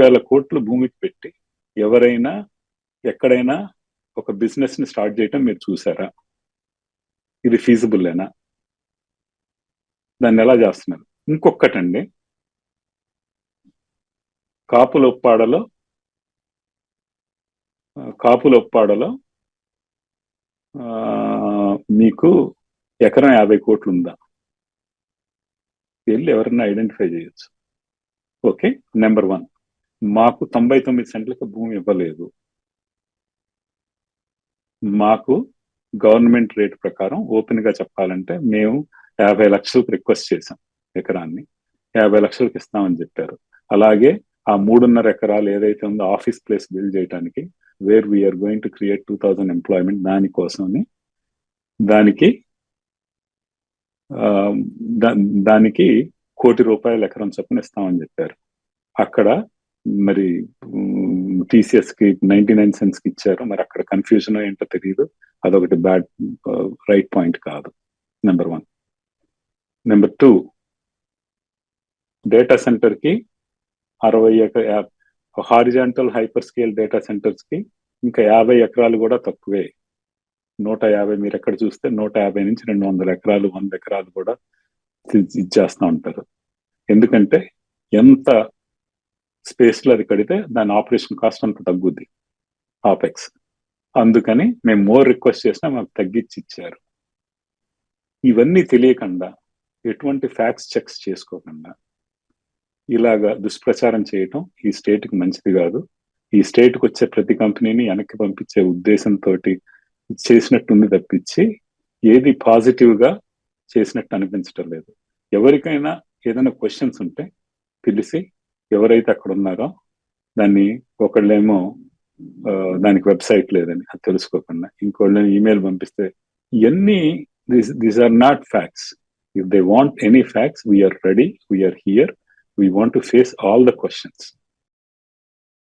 వేల కోట్లు భూమికి పెట్టి ఎవరైనా ఎక్కడైనా ఒక బిజినెస్ని స్టార్ట్ చేయటం మీరు చూసారా? ఇది ఫీజిబుల్లేనా దాన్ని ఎలా చేస్తున్నారు? ఇంకొకటండి కాపులొప్పాడలో కాపులొప్పాడలో మీకు ఎకరం యాభై కోట్లు ఉందా వెళ్ళి ఎవరైనా ఐడెంటిఫై చేయొచ్చు. Okay number one. మాకు తొంభై తొమ్మిది సెంట్లకు భూమి ఇవ్వలేదు. మాకు గవర్నమెంట్ రేట్ ప్రకారం ఓపెన్గా చెప్పాలంటే మేము యాభై లక్షలకు రిక్వెస్ట్ చేశాం ఎకరాన్ని. యాభై లక్షలకు ఇస్తామని చెప్పారు. అలాగే ఆ మూడున్నర ఎకరాలు ఏదైతే ఉందో ఆఫీస్ ప్లేస్ బిల్డ్ చేయడానికి where we are going to create two thousand employment దానికోసమని దానికి దానికి కోటి రూపాయల ఎకరం చొప్పున ఇస్తామని చెప్పారు. అక్కడ మరి టీసీఎస్కి నైన్టీ నైన్ సెన్స్కి ఇచ్చారు మరి అక్కడ కన్ఫ్యూజన్ ఏంటో తెలియదు అదొకటి బ్యాడ్ రైట్ పాయింట్ కాదు. Number one number two data సెంటర్కి అరవై హారిజాంటల్ హైపర్ స్కేల్ డేటా సెంటర్స్కి ఇంకా యాభై ఎకరాలు కూడా తక్కువే. నూట యాభై మీరు ఎక్కడ చూస్తే నూట యాభై నుంచి రెండు వందల ఎకరాలు వంద ఎకరాలు కూడా ఇచ్చేస్తూ ఉంటారు. ఎందుకంటే ఎంత స్పేస్లో అది కడితే దాని ఆపరేషన్ కాస్ట్ అంత తగ్గుద్ది ఆపెక్స్ అందుకని మేము మోర్ రిక్వెస్ట్ చేసినా మాకు తగ్గించి ఇచ్చారు. ఇవన్నీ తెలియకుండా ఎటువంటి ఫ్యాక్ట్స్ చెక్స్ చేసుకోకుండా ఇలాగా దుష్ప్రచారం చేయటం ఈ స్టేట్కి మంచిది కాదు. ఈ స్టేట్కి వచ్చే ప్రతి కంపెనీని వెనక్కి పంపించే ఉద్దేశంతో చేసినట్టుంది తప్పించి ఏది పాజిటివ్గా చేసినట్టు అనిపించటం లేదు. ఎవరికైనా ఏదైనా క్వశ్చన్స్ ఉంటే పిలిచి ఎవరైతే అక్కడ ఉన్నారో దాన్ని ఒకళ్ళేమో దానికి వెబ్సైట్ లేదని అది తెలుసుకోకుండా ఇంకోళ్ళని ఈమెయిల్ పంపిస్తే ఇవన్నీ this these are not facts. If they want any facts we are ready we are here we want to face all the questions